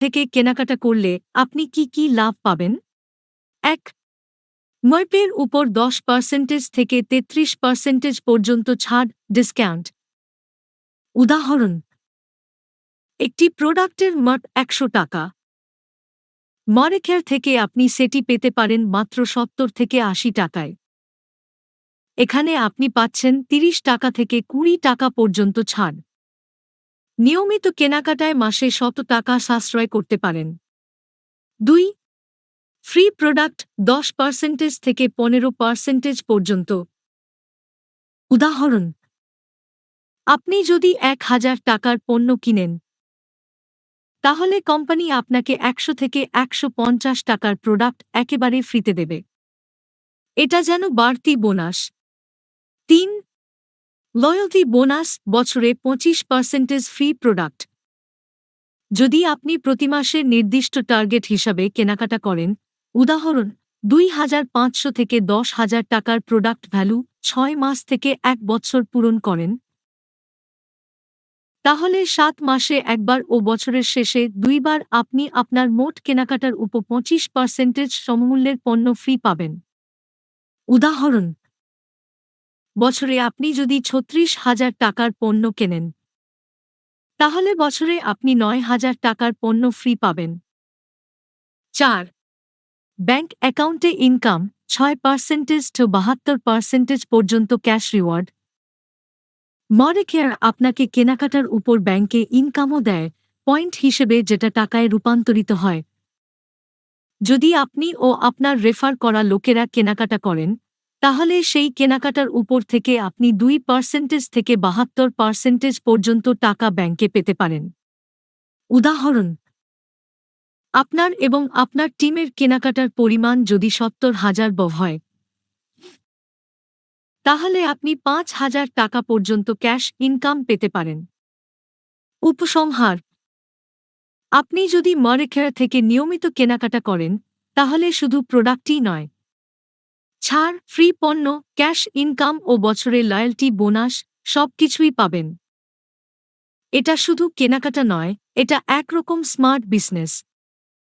থেকে কেনাকাটা করলে আপনি কি কি লাভ পাবেন? এক ময়পের উপর দশ পার্সেন্টেজ থেকে তেত্রিশ পার্সেন্টেজ পর্যন্ত ছাড়, ডিসকাউন্ট। উদাহরণ, একটি প্রোডাক্টের মোট একশো টাকা। মরেকেয়ার থেকে আপনি সেটি পেতে পারেন মাত্র সত্তর থেকে আশি টাকায়। এখানে আপনি পাচ্ছেন তিরিশ টাকা থেকে কুড়ি টাকা পর্যন্ত ছাড়। নিয়মিত কেনাকাটায় মাসে শত টাকা সাশ্রয় করতে পারেন। দুই ফ্রি প্রোডাক্ট দশ পার্সেন্টেজ থেকে পনেরো পার্সেন্টেজ পর্যন্ত। উদাহরণ, আপনি যদি এক হাজার টাকার পণ্য কিনেন, তাহলে কোম্পানি আপনাকে একশো থেকে একশো পঞ্চাশ টাকার প্রোডাক্ট একেবারে ফ্রিতে দেবে। এটা যেন বাড়তি বোনাস। তিন লয়্যালটি বোনাস বছরে পঁচিশ পার্সেন্টেজ ফ্রি প্রোডাক্ট যদি আপনি প্রতি মাসের নির্দিষ্ট টার্গেট হিসাবে কেনাকাটা করেন, উদাহরণ, দুই হাজার পাঁচশো থেকে দশ হাজার টাকার প্রোডাক্ট ভ্যালু ছয় মাস থেকে এক বছর পূরণ করেন। তাহলে সাত মাসে একবার ও বছরের শেষে দুইবার আপনি আপনার মোট কেনাকাটার উপ পঁচিশ পার্সেন্টেজ সমমূল্যের পণ্য ফ্রি পাবেন। উদাহরণ বছরে আপনি যদি ছত্রিশ হাজার টাকার পণ্য কেনেন, তাহলে বছরে আপনি নয় হাজার টাকার পণ্য ফ্রি পাবেন। চার ব্যাংক অ্যাকাউন্টে ইনকাম ছয় পার্সেন্টেজ টু বাহাত্তর পার্সেন্টেজ পর্যন্ত ক্যাশ রিওয়ার্ড মরেকেয়ার আপনাকে কেনাকাটার উপর ব্যাংকে ইনকামও দেয় পয়েন্ট হিসেবে যেটা টাকায় রূপান্তরিত হয়। যদি আপনি ও আপনার রেফার করা লোকেরা কেনাকাটা করেন তাহলে সেই কেনাকাটার উপর থেকে আপনি দুই পার্সেন্টেজ থেকে বাহাত্তর পার্সেন্টেজ পর্যন্ত টাকা ব্যাংকে পেতে পারেন। উদাহরণ, আপনার এবং আপনার টিমের কেনাকাটার পরিমাণ যদি সত্তর হাজার ব হয়, তাহলে আপনি পাঁচ হাজার টাকা পর্যন্ত ক্যাশ ইনকাম পেতে পারেন। উপসংহার, আপনি যদি মরেখেরা থেকে নিয়মিত কেনাকাটা করেন, তাহলে শুধু প্রোডাক্টই নয় ছাড়, ফ্রি পণ্য, ক্যাশ ইনকাম ও বছরের লয়্যাল্টি, বোনাস সবকিছুই পাবেন। এটা শুধু কেনাকাটা নয়, এটা একরকম স্মার্ট বিজনেস।